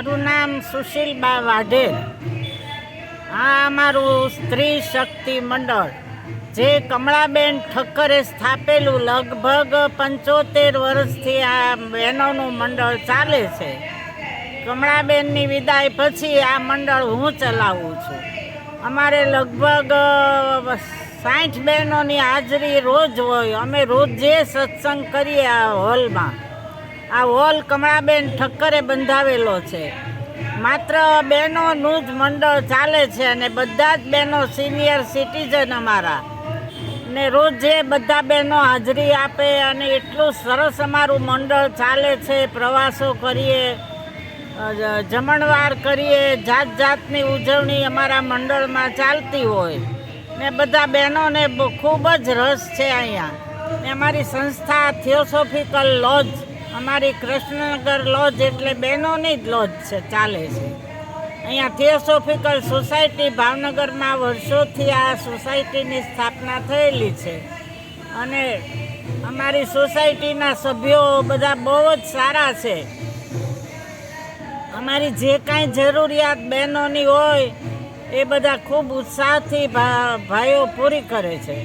મારું નામ સુશીલબા વાઢેર આ અમારું સ્ત્રી શક્તિ મંડળ, જે કમળાબેન ઠક્કરે સ્થાપેલું લગભગ પંચોતેર વર્ષથી આ બહેનોનું મંડળ ચાલે છે. કમળાબેનની વિદાય પછી આ મંડળ હું ચલાવું છું. અમારે લગભગ સાઠ બહેનોની હાજરી રોજ હોય. અમે રોજ જે સત્સંગ કરીએ આ હોલમાં. આ હોલ કમળાબેન ઠક્કરે બંધાવેલો છે. માત્ર બહેનોનું જ મંડળ ચાલે છે અને બધા જ બહેનો સિનિયર સિટીઝન અમારા. ને રોજે બધા બહેનો હાજરી આપે અને એટલું સરસ અમારું મંડળ ચાલે છે, પ્રવાસો કરીએ જમણવાર કરીએ જાત જાતની ઉજવણી અમારા મંડળમાં ચાલતી હોય. ને બધા બહેનોને ખૂબ જ રસ છે અહીંયા. ને અમારી સંસ્થા થિયોસોફિકલ લોજ અમારી કૃષ્ણનગર લોજ એટલે બહેનોની જ લોજ છે, ચાલે છે. અહીંયા થિયોસોફિકલ સોસાયટી ભાવનગરમાં વર્ષોથી આ સોસાયટીની સ્થાપના થયેલી છે. અને અમારી સોસાયટીના સભ્યો બધા બહુ જ સારા છે. અમારી જે કાંઈ જરૂરિયાત બહેનોની હોય, એ બધા ખૂબ ઉત્સાહથી ભાઈઓ પૂરી કરે છે.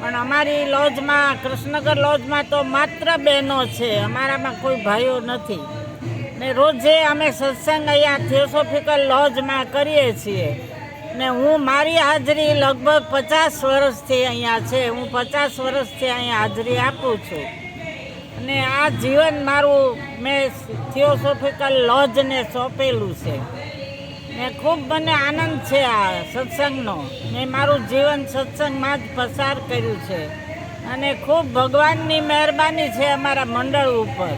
પણ અમારી લોજમાં, કૃષ્ણનગર લોજમાં તો માત્ર બહેનો છે. અમારામાં કોઈ ભાઈઓ નથી. ને રોજે અમે સત્સંગ અહીંયા થિયોસોફિકલ લોજમાં કરીએ છીએ. ને હું મારી હાજરી લગભગ પચાસ વર્ષથી અહીંયા છે. હું પચાસ વર્ષથી અહીંયા હાજરી આપું છું. અને આ જીવન મારું મેં થિયોસોફિકલ લોજને સોંપેલું છે. ને ખૂબ મને આનંદ છે આ સત્સંગનો. મેં મારું જીવન સત્સંગમાં જ પસાર કર્યું છે. અને ખૂબ ભગવાનની મહેરબાની છે અમારા મંડળ ઉપર.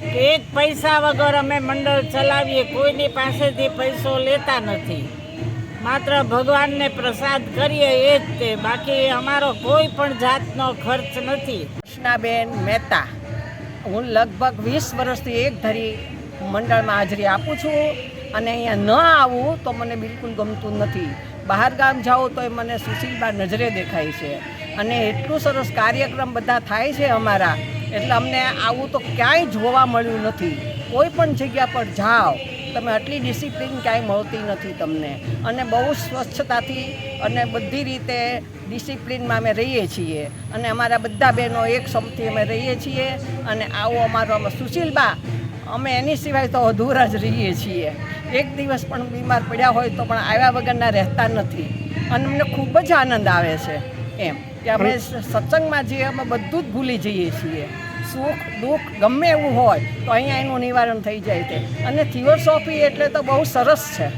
કે એક પૈસા વગર અમે મંડળ ચલાવીએ, કોઈની પાસેથી પૈસો લેતા નથી. માત્ર ભગવાનને પ્રસાદ કરીએ એ જ તે, બાકી અમારો કોઈ પણ જાતનો ખર્ચ નથી. કૃષ્ણાબેન મહેતા, હું લગભગ વીસ વર્ષથી એક ધરી મંડળમાં હાજરી આપું છું. અને અહીંયા ન આવું તો મને બિલકુલ ગમતું નથી. બહાર ગામ જાઓ તો એ મને સુશીલબા નજરે દેખાય છે. અને એટલું સરસ કાર્યક્રમ બધા થાય છે અમારા. એટલે અમને આવું તો ક્યાંય જોવા મળ્યું નથી. કોઈ પણ જગ્યા પર જાઓ, તમે આટલી ડિસિપ્લિન ક્યાંય મળતી નથી તમને. અને બહુ સ્વચ્છતાથી અને બધી રીતે ડિસિપ્લિનમાં અમે રહીએ છીએ. અને અમારા બધા બહેનો એક સમથી અમે રહીએ છીએ. અને આવો અમારો અમે સુશીલબા, અમે એની સિવાય તો અધૂરા જ રહીએ છીએ. એક દિવસ પણ બીમાર પડ્યા હોય તો પણ આવ્યા વગરના રહેતા નથી. અને અમને ખૂબ જ આનંદ આવે છે એમ કે અમે સત્સંગમાં જઈએ અમે બધું જ ભૂલી જઈએ છીએ. સુખ દુઃખ ગમે એવું હોય તો અહીંયા એનું નિવારણ થઈ જાય છે અને થિયોસોફી એટલે તો બહુ સરસ છે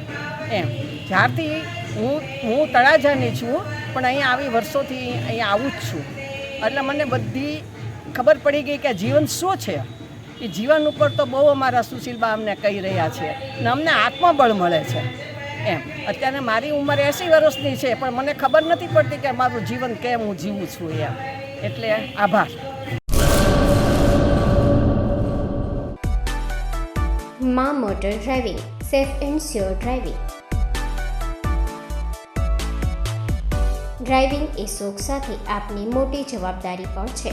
એમ. જ્યારથી હું હું તળાજાની છું પણ અહીંયા આવી વર્ષોથી અહીંયા આવું જ છું. એટલે મને બધી ખબર પડી ગઈ કે જીવન શું છે? એ જીવન ઉપર તો બહુ અમારા સુશીલબા અમને કહી રહ્યા છે ને અમને આત્મબળ મળે છે, એમ. અત્યારે મારી ઉંમર એંસી વર્ષની છે, પણ મને ખબર નથી પડતી કે મારું જીવન કેમ હું જીવું છું, એમ. એટલે આભાર. મા motor driving, safe and sure driving. Driving એ શોખ સાથે આપની મોટી જવાબદારી પણ છે.